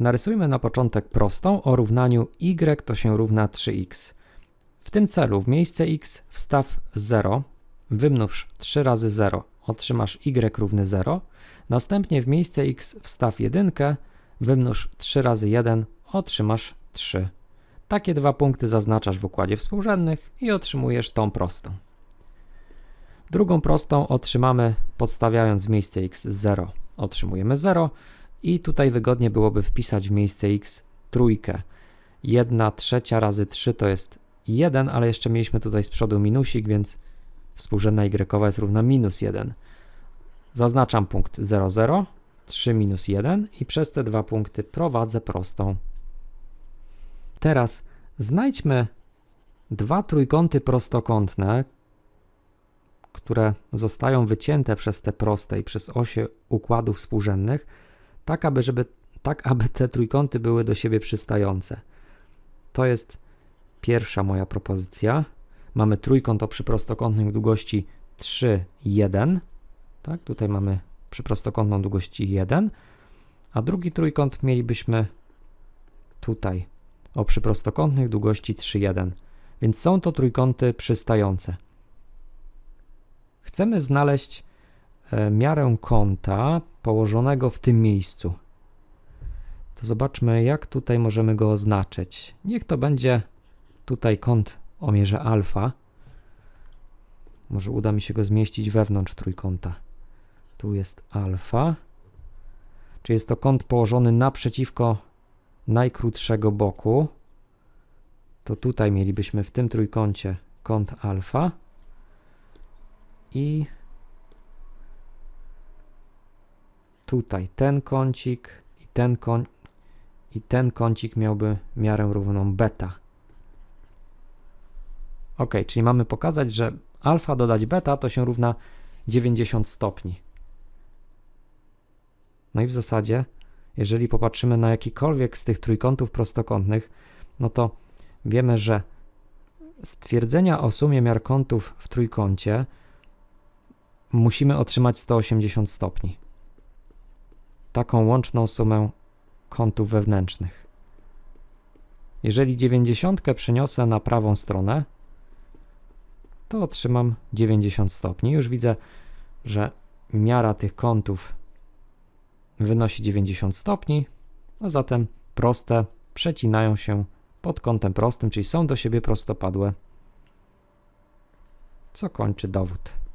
Narysujmy na początek prostą o równaniu y to się równa 3x. W tym celu w miejsce x wstaw 0, wymnóż 3 razy 0, otrzymasz y równy 0. Następnie w miejsce x wstaw 1, wymnóż 3 razy 1, otrzymasz 3. Takie dwa punkty zaznaczasz w układzie współrzędnych i otrzymujesz tą prostą. Drugą prostą otrzymamy podstawiając w miejsce x 0. Otrzymujemy 0 i tutaj wygodnie byłoby wpisać w miejsce x trójkę. 1 trzecia razy 3 to jest 1, ale jeszcze mieliśmy tutaj z przodu minusik, więc współrzędna y jest równa minus 1. Zaznaczam punkt 0, 0, 3 minus 1 i przez te dwa punkty prowadzę prostą. Teraz znajdźmy dwa trójkąty prostokątne, które zostają wycięte przez te proste i przez osie układów współrzędnych, tak aby, żeby, tak aby te trójkąty były do siebie przystające. To jest pierwsza moja propozycja. Mamy trójkąt o przyprostokątnej długości 3, 1. Tak, tutaj mamy przyprostokątną długości 1, a drugi trójkąt mielibyśmy tutaj o przyprostokątnych długości 3, 1. Więc są to trójkąty przystające. Chcemy znaleźć miarę kąta położonego w tym miejscu. To zobaczmy, jak tutaj możemy go oznaczyć. Niech to będzie tutaj kąt o mierze alfa. Może uda mi się go zmieścić wewnątrz trójkąta. Tu jest alfa. Czy jest to kąt położony naprzeciwko najkrótszego boku? To tutaj mielibyśmy w tym trójkącie kąt alfa i tutaj ten kącik i ten kąt i ten kącik miałby miarę równą beta. Ok, czyli mamy pokazać, że alfa dodać beta to się równa 90 stopni. No i w zasadzie, jeżeli popatrzymy na jakikolwiek z tych trójkątów prostokątnych, no to wiemy, że stwierdzenia o sumie miar kątów w trójkącie musimy otrzymać 180 stopni. Taką łączną sumę kątów wewnętrznych. Jeżeli 90 przeniosę na prawą stronę, to otrzymam 90 stopni. Już widzę, że miara tych kątów wynosi 90 stopni, a zatem proste przecinają się pod kątem prostym, czyli są do siebie prostopadłe, co kończy dowód.